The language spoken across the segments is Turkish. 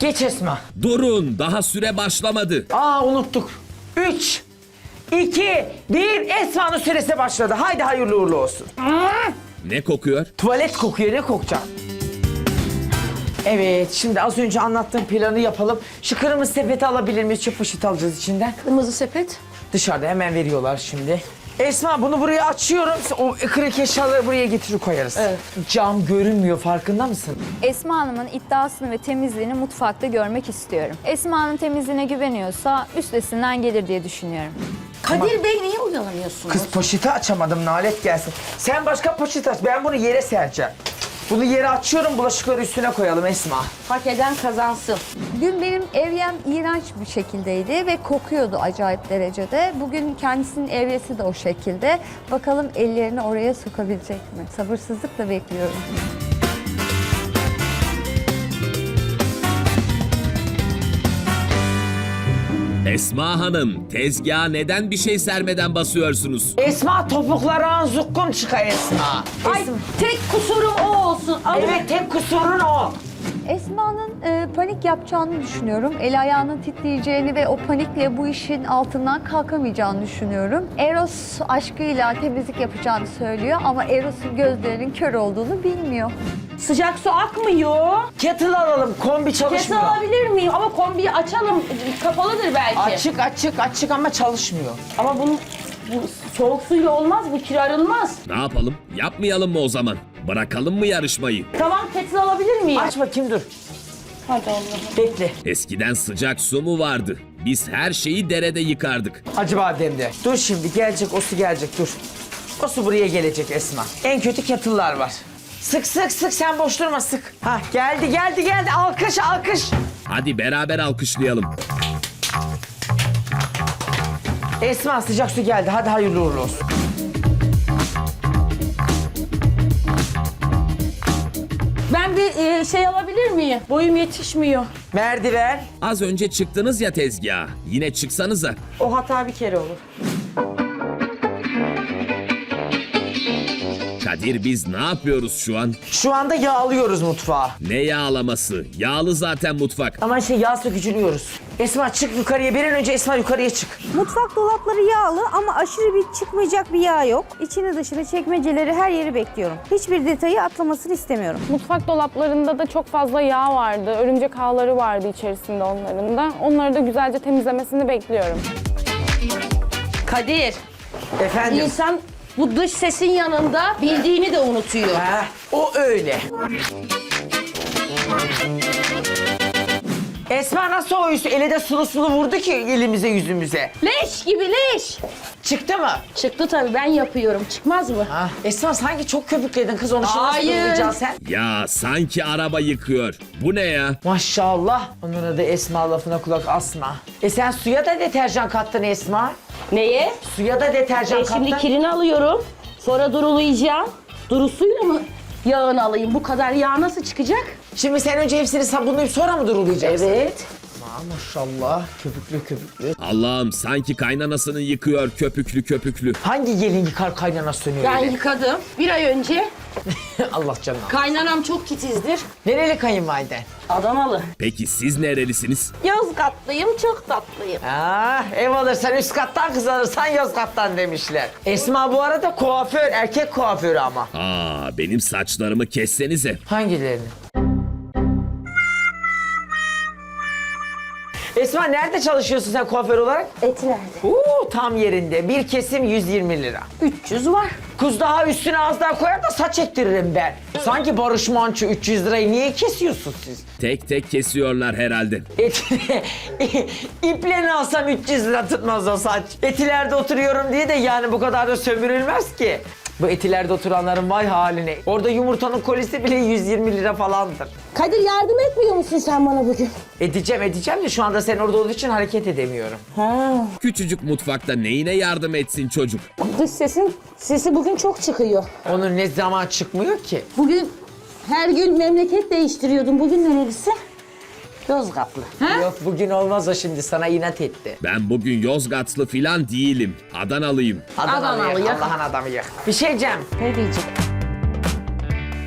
Geç Esma. Durun daha süre başlamadı. Aa unuttuk. 3, 2, 1. Esma'nın süresi başladı. Haydi hayırlı uğurlu olsun. Ne kokuyor? Tuvalet kokuyor ne kokacak? Evet şimdi az önce anlattığım planı yapalım. Şu kırmızı sepeti alabilir miyiz? Çöp poşeti alacağız içinden. Kırmızı sepet. Dışarıda hemen veriyorlar şimdi. Esma bunu buraya açıyorum. O kırık eşyaları buraya getirir koyarız. Evet. Cam görünmüyor farkında mısın? Esma Hanım'ın iddiasını ve temizliğini mutfakta görmek istiyorum. Esma Hanım temizliğine güveniyorsa üstesinden gelir diye düşünüyorum. Kadir Bey niye oyalanıyorsunuz? Kız poşeti açamadım nalet gelsin. Sen başka poşet aç ben bunu yere sereceğim. Bunu yere açıyorum bulaşıkları üstüne koyalım Esma. Hak eden kazansın. Dün benim evyem iğrenç bir şekildeydi ve kokuyordu acayip derecede. Bugün kendisinin evyesi de o şekilde. Bakalım ellerini oraya sokabilecek mi? Sabırsızlıkla bekliyorum. Esma Hanım tezgaha neden bir şey sermeden basıyorsunuz? Esma topuklara zukkum çıka Esma. Ay Esma. tek kusurum o olsun. Ama Evet tek kusurun o. Esma'nın e, panik yapacağını düşünüyorum. El ayağının titreyeceğini ve o panikle bu işin altından kalkamayacağını düşünüyorum. Eros aşkıyla temizlik yapacağını söylüyor ama Eros'un gözlerinin kör olduğunu bilmiyor. sıcak su akmıyor. Kettle alalım kombi Kesin çalışmıyor. alabilir miyim? Ama kombiyi açalım. Kapalıdır belki. Açık açık açık ama çalışmıyor. Ama bunun bu soğuk suyla olmaz. Bu kirarılmaz. Ne yapalım? Yapmayalım mı o zaman? Bırakalım mı yarışmayı? Tamam kesin alabilir miyim? Aç bakayım dur. Hadi Allah'ım. Bekle. Eskiden sıcak su mu vardı? Biz her şeyi derede yıkardık. Acı bademde. Dur şimdi gelecek o su gelecek dur. O su buraya gelecek Esma. En kötü kettle'lar var. Sık sık sık sen boş durma sık. Ha geldi geldi geldi alkış alkış. Hadi beraber alkışlayalım. Esma sıcak su geldi hadi hayırlı uğurlu olsun. Bir e, şey alabilir miyim? Boyum yetişmiyor. Merdiven. Az önce çıktınız ya tezgaha. Yine çıksanıza. O hata bir kere olur. Kadir biz ne yapıyoruz şu an? Şu anda yağlıyoruz mutfağı. Ne yağlaması? Yağlı zaten mutfak. Ama şey yağ sökücülüyoruz. Esma çık yukarıya bir an önce Esma yukarıya çık. Mutfak dolapları yağlı ama aşırı bir çıkmayacak bir yağ yok. İçini dışını çekmeceleri her yeri bekliyorum. Hiçbir detayı atlamasını istemiyorum. Mutfak dolaplarında da çok fazla yağ vardı. Örümcek ağları vardı içerisinde onların da. Onları da güzelce temizlemesini bekliyorum. Kadir, Efendim. insan bu dış sesin yanında bildiğini de unutuyor. Ha, o öyle. Esma nasıl o üstü? Ele de sulu sulu vurdu ki elimize yüzümüze. Leş gibi leş. Çıktı mı? Çıktı tabii ben yapıyorum. Çıkmaz mı? Ha. Esma sanki çok köpükledin kız onu şimdi nasıl Hayır. sen? Ya sanki araba yıkıyor. Bu ne ya? Maşallah. Onun adı Esma lafına kulak asma. E sen suya da deterjan kattın Esma. Neye? Suya da deterjan E kattın. şimdi kirini alıyorum. Sonra durulayacağım. Durusuyla mı yağını alayım? Bu kadar yağ nasıl çıkacak? Şimdi sen önce hepsini sabunlayıp sonra mı durulayacaksın? Evet. Aa, maşallah. Köpüklü köpüklü. Allah'ım sanki kaynanasını yıkıyor köpüklü köpüklü. Hangi gelin yıkar kaynanası dönüyor Ben öyle? yıkadım bir ay önce. Allah canına. Kaynanam çok titizdir. Nereli kayınvaliden? Adanalı. Peki siz nerelisiniz? Yozgatlıyım, çok tatlıyım. Ah, ev alırsan üst kattan kız alırsan Yozgat'tan demişler. Esma bu arada kuaför, erkek kuaförü ama. Aa benim saçlarımı kessenize. Hangilerini? Esma nerede çalışıyorsun sen kuaför olarak? Etilerde. Uuu tam yerinde. Bir kesim 120 lira. 300 var. Kız daha üstüne az daha koyar da saç ettiririm ben. Sanki Barış Manço 300 lirayı niye kesiyorsunuz siz? Tek tek kesiyorlar herhalde. Etine, iple alsam 300 lira tutmaz o saç. Etilerde oturuyorum diye de yani bu kadar da sömürülmez ki. Bu etilerde oturanların vay haline. Orada yumurtanın kolisi bile 120 lira falandır. Kadir yardım etmiyor musun sen bana bugün? Edeceğim edeceğim de şu anda sen orada olduğu için hareket edemiyorum. Ha. Küçücük mutfakta neyine yardım etsin çocuk? Dış sesin sesi bugün çok çıkıyor. Onun ne zaman çıkmıyor ki? Bugün her gün memleket değiştiriyordum. Bugün neresi? Yozgatlı. Ha? Yok bugün olmaz o şimdi sana inat etti. Ben bugün Yozgatlı filan değilim. Adanalıyım. Adanalı yak. Allah'ın adamı yak. Bir şey diyeceğim. Ne diyeceğim?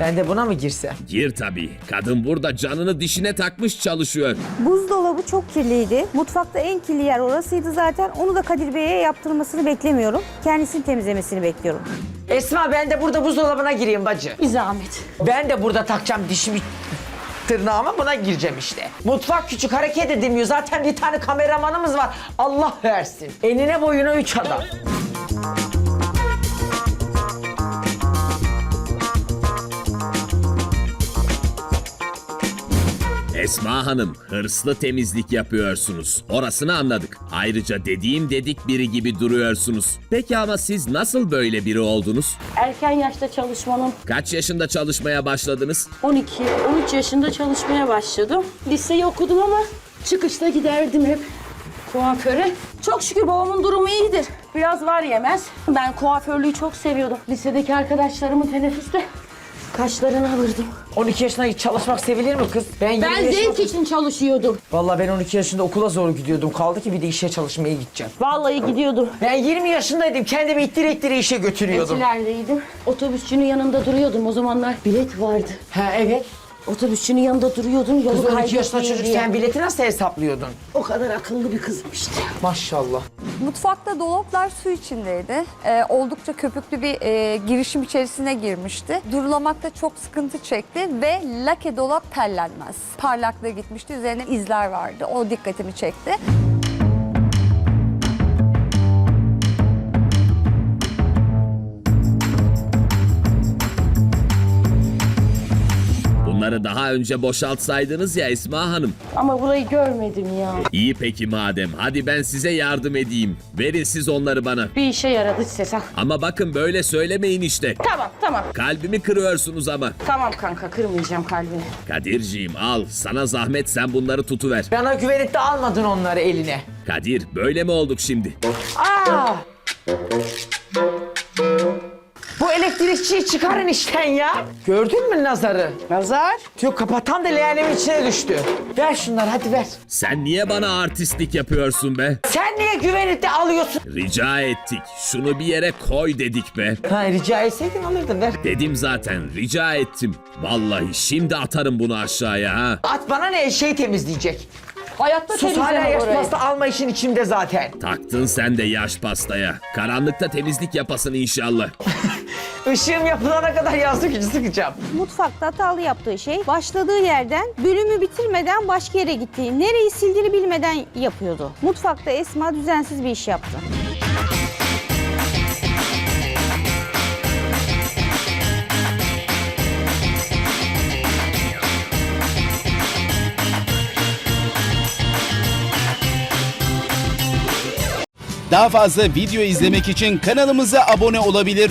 Ben de buna mı girsem? Gir tabii. Kadın burada canını dişine takmış çalışıyor. Buzdolabı çok kirliydi. Mutfakta en kirli yer orasıydı zaten. Onu da Kadir Bey'e yaptırmasını beklemiyorum. Kendisini temizlemesini bekliyorum. Esma ben de burada buzdolabına gireyim bacı. Bir zahmet. Ben de burada takacağım dişimi tırnağıma buna gireceğim işte. Mutfak küçük hareket edilmiyor. Zaten bir tane kameramanımız var. Allah versin. Enine boyuna üç adam. Esma Hanım, hırslı temizlik yapıyorsunuz. Orasını anladık. Ayrıca dediğim dedik biri gibi duruyorsunuz. Peki ama siz nasıl böyle biri oldunuz? Erken yaşta çalışmanın Kaç yaşında çalışmaya başladınız? 12, 13 yaşında çalışmaya başladım. Liseyi okudum ama çıkışta giderdim hep kuaföre. Çok şükür babamın durumu iyidir. Biraz var yemez. Ben kuaförlüğü çok seviyordum. Lisedeki arkadaşlarımın teneffüste kaşlarını alırdım. 12 yaşına hiç çalışmak sevilir mi kız? Ben, 20 Ben yaşında- zevk için çalışıyordum. Vallahi ben 12 yaşında okula zor gidiyordum. Kaldı ki bir de işe çalışmaya gideceğim. Vallahi gidiyordum. Ben 20 yaşındaydım. Kendimi ittire ittire işe götürüyordum. Etilerdeydim. Otobüsçünün yanında duruyordum. O zamanlar bilet vardı. Ha evet. Otobüsçünün yanında duruyordum. Yolu Kız 12 yaşında kaybetmeyeyim çocuk diye. sen bileti nasıl hesaplıyordun? O kadar akıllı bir kızım işte. Maşallah. Mutfakta dolaplar su içindeydi. Ee, oldukça köpüklü bir e, girişim içerisine girmişti. Durulamakta çok sıkıntı çekti ve lake dolap tellenmez. Parlaklığı gitmişti, üzerine izler vardı. O dikkatimi çekti. Bunları daha önce boşaltsaydınız ya Esma Hanım. Ama burayı görmedim ya. İyi peki madem. Hadi ben size yardım edeyim. Verin siz onları bana. Bir işe yaradı ses al. Ama bakın böyle söylemeyin işte. Tamam tamam. Kalbimi kırıyorsunuz ama. Tamam kanka kırmayacağım kalbini. Kadirciğim al. Sana zahmet sen bunları tutuver. Bana güvenip de almadın onları eline. Kadir böyle mi olduk şimdi? Aa! Elektrikçiyi çıkarın işten ya. Gördün mü nazarı? Nazar. Yok kapatan da leğenemin içine düştü. Ver şunları hadi ver. Sen niye bana artistlik yapıyorsun be? Sen niye güvenip de alıyorsun? Rica ettik. Şunu bir yere koy dedik be. Ha rica etseydin alırdın ver. Dedim zaten rica ettim. Vallahi şimdi atarım bunu aşağıya ha. At bana ne şey temizleyecek. Hayatta Sus hala temizleme yaş orayı. pasta alma işin içimde zaten. Taktın sen de yaş pastaya. Karanlıkta temizlik yapasın inşallah. Işığım yapılana kadar yastık içi sıkacağım. Mutfakta hatalı yaptığı şey başladığı yerden bölümü bitirmeden başka yere gittiği, nereyi sildiğini bilmeden yapıyordu. Mutfakta Esma düzensiz bir iş yaptı. Daha fazla video izlemek için kanalımıza abone olabilir.